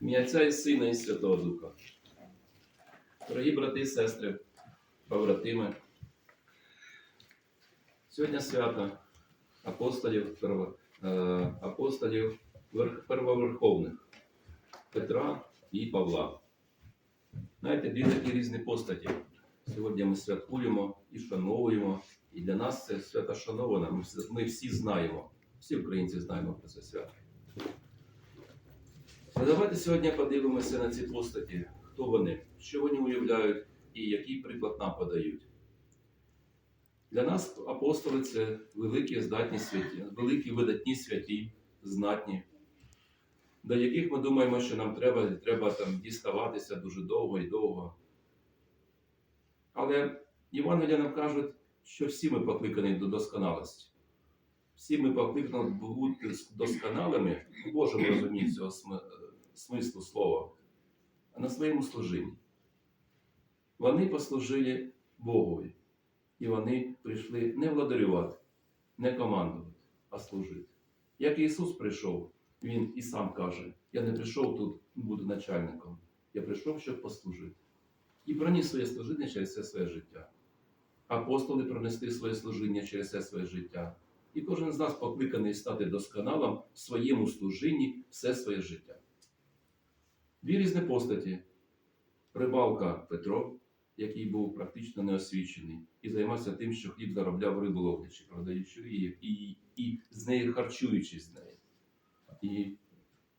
Ім'я Отця і Сина і Святого Духа. Дорогі брати і сестри, побратими, сьогодні свято апостолів, е, апостолів первоверховних Петра і Павла. Знаєте, дві такі різні постаті. Сьогодні ми святкуємо і шановуємо. І для нас це свято шановане. Ми всі знаємо, всі українці знаємо про це свято. Але давайте сьогодні подивимося на ці постаті, хто вони, що вони уявляють і який приклад нам подають. Для нас апостоли це великі здатні святі, великі видатні святі, знатні, до яких ми думаємо, що нам треба, треба там діставатися дуже довго і довго. Але Євангелія нам кажуть, що всі ми покликані до досконалості. Всі ми покликані бути досконалими в Божому розумінні цього смислу слова, а на своєму служінні. Вони послужили Богові, і вони прийшли не владарювати, не командувати, а служити. Як Ісус прийшов, Він і сам каже: Я не прийшов тут бути начальником, я прийшов, щоб послужити. І проніс своє служіння через все своє життя. Апостоли пронесли своє служіння через все своє життя. І кожен з нас покликаний стати досконалим в своєму служінні все своє життя. Дві різні постаті. Рибалка Петро, який був практично неосвічений, і займався тим, що хліб заробляв рибу продаючи її, і, і з нею харчуючись з нею. І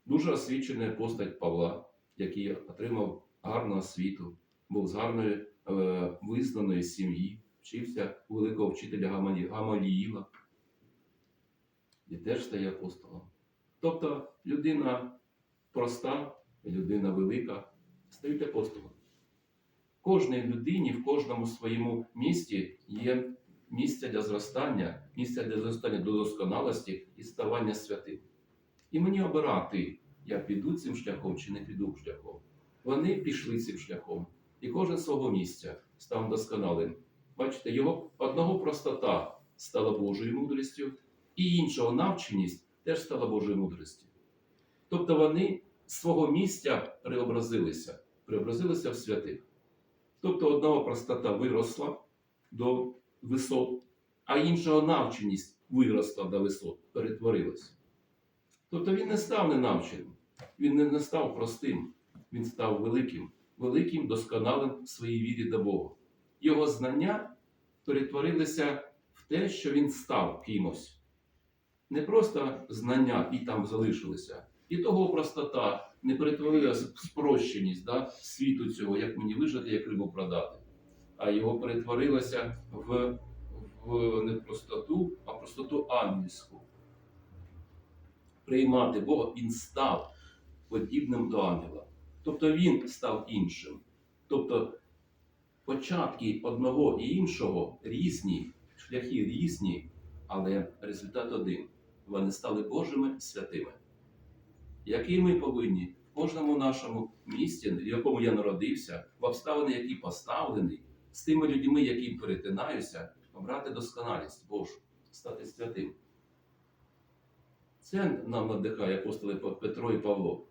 дуже освічена постать Павла, який отримав гарну освіту, був з гарної е, визнаної сім'ї, вчився у великого вчителя Гамалі- Гамаліїла і теж стає апостолом. Тобто людина проста, людина велика стають апостолом. Кожній людині в кожному своєму місті є місце для зростання, місце для зростання до досконалості і ставання святим. І мені обирати, я піду цим шляхом чи не піду шляхом. Вони пішли цим шляхом, і кожен свого місця став досконалим. Бачите, його одного простота стала Божою мудрістю, і іншого навченість теж стала Божою мудрістю. Тобто вони свого місця преобразилися, преобразилися в святих. Тобто одного простота виросла до висот, а іншого навченість виросла до висот, перетворилася. Тобто він не став ненавченим, він не став простим, він став великим, великим, досконалим в своїй вірі до Бога. Його знання перетворилися в те, що він став кимось. Не просто знання і там залишилися, і того простота не перетворилася в спрощеність да, світу цього, як мені вижити, як рибу продати, а його перетворилося в, в не простоту, а простоту ангельську. Приймати Бога він став подібним до ангела. Тобто він став іншим. Тобто початки одного і іншого різні, шляхи різні, але результат один. Вони стали Божими святими. Які ми повинні в кожному нашому місті, в якому я народився, в обставини, які поставлені, з тими людьми, які перетинаюся, обрати досконалість Божу, стати святим. Це нам надихає апостоли Петро і Павло.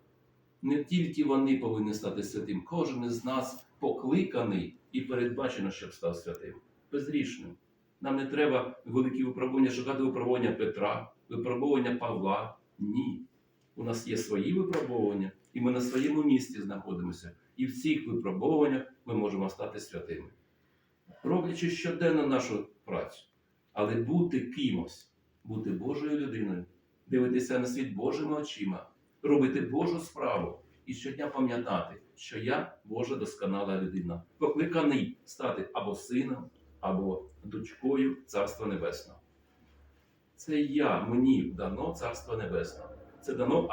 Не тільки вони повинні стати святим, кожен із нас покликаний і передбачено, щоб став святим, безрішним. Нам не треба великі випробування, шукати випробування Петра, випробування Павла. Ні. У нас є свої випробування, і ми на своєму місці знаходимося. І в цих випробуваннях ми можемо стати святими. Роблячи щоденно нашу працю, але бути кимось, бути Божою людиною, дивитися на світ Божими очима, робити Божу справу і щодня пам'ятати, що я Божа досконала людина, покликаний стати або сином, або дочкою Царства Небесного. Це я, мені дано Царство Небесне. Це дано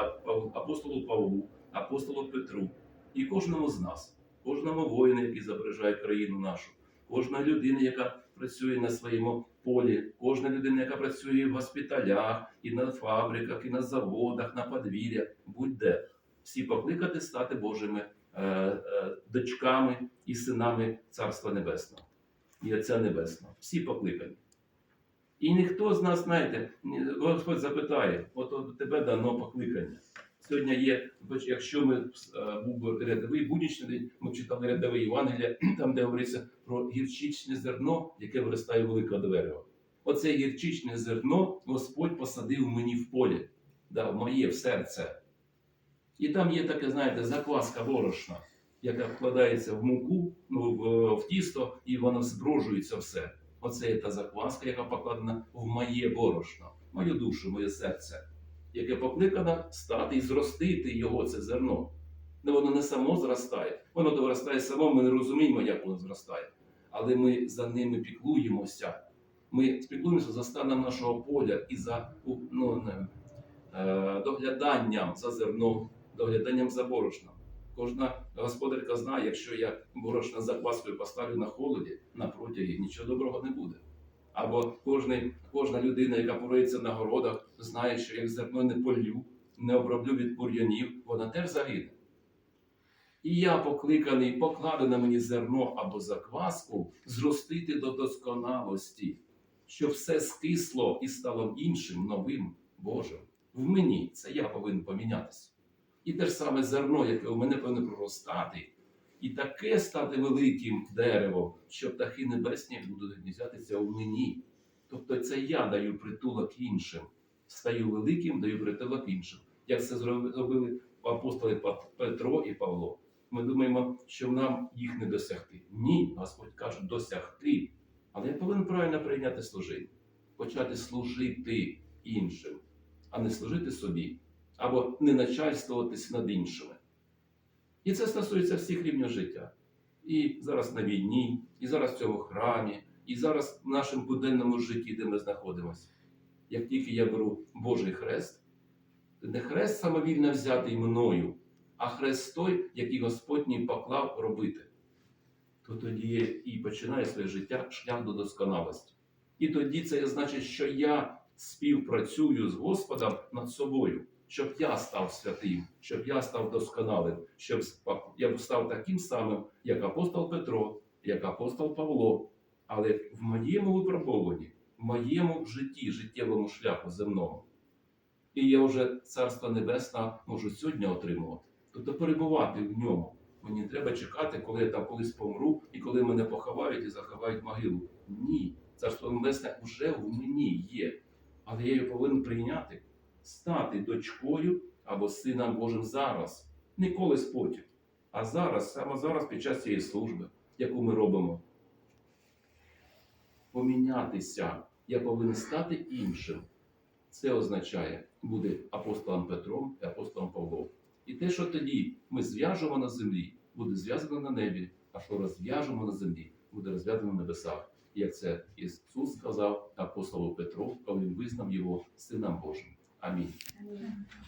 апостолу Павлу, апостолу Петру і кожному з нас, кожному воїну, який забережає країну нашу, кожна людина, яка працює на своєму полі, кожна людина, яка працює в госпіталях, і на фабриках, і на заводах, на подвір'ях, будь-де. Всі покликати стати Божими е, е, дочками і синами Царства Небесного і Отця Небесного. Всі покликані. І ніхто з нас, знаєте, Господь запитає, от тебе дано покликання. Сьогодні є, бач, якщо ми е, був рядовий буднічний день, ми читали рядове Євангелія, там, де говориться про гірчичне зерно, яке виростає велика дерево. Оце гірчичне зерно Господь посадив мені в полі, да, в моє в серце. І там є таке, знаєте, закваска борошна, яка вкладається в муку, ну, в, в тісто, і воно зброжується все. Оце є та закваска, яка покладена в моє борошно, мою душу, моє серце, яке покликано стати і зростити його, це зерно. Ну, воно не само зростає, воно то виростає само, ми не розуміємо, як воно зростає. Але ми за ними піклуємося. Ми піклуємося за станом нашого поля і за ну, не, е, догляданням за зерном, догляданням за борошном. Кожна господарка знає, якщо я борошна з закваскою поставлю на холоді, на протягі, нічого доброго не буде. Або кожний, кожна людина, яка порується на городах, знає, що як зерно не полю, не оброблю від бур'янів, вона теж загине. І я покликаний, покладе на мені зерно або закваску, зростити до досконалості, щоб все скисло і стало іншим, новим, Божим. В мені це я повинен помінятися. І те ж саме зерно, яке у мене повинно проростати, і таке стати великим деревом, що птахи небесні будуть гніздятися у мені. Тобто це я даю притулок іншим, стаю великим, даю притулок іншим. Як це зробили апостоли Петро і Павло. Ми думаємо, що нам їх не досягти. Ні, Господь каже, досягти. Але я повинен правильно прийняти служіння, почати служити іншим, а не служити собі, або не начальствуватись над іншими. І це стосується всіх рівнів життя. І зараз на війні, і зараз в цьому храмі, і зараз в нашому буденному житті, де ми знаходимося. Як тільки я беру Божий хрест, не хрест самовільно взятий мною, а хрест той, який Господь мені поклав робити. То тоді і починає своє життя шлях до досконалості. І тоді це значить, що я співпрацюю з Господом над собою, щоб я став святим, щоб я став досконалим, щоб я став таким самим, як апостол Петро, як апостол Павло. Але в моєму випробуванні, в моєму житті, життєвому шляху земному. І я вже Царство Небесне можу сьогодні отримувати, тобто перебувати в ньому. Мені треба чекати, коли я там колись помру, і коли мене поховають і заховають могилу. Ні, царство небесне вже в мені є. Але я його повинен прийняти, стати дочкою або сином Божим зараз, не колись потім. А зараз, саме зараз, під час цієї служби, яку ми робимо, помінятися. Я повинен стати іншим. Це означає бути апостолом Петром і апостолом Павлом. І те, що тоді ми зв'яжемо на землі, буде зв'язано на небі, а що розв'яжемо на землі, буде розв'язано на небесах. Як це Ісус сказав апостолу Петру, коли він визнав його Сином Божим. 阿弥。阿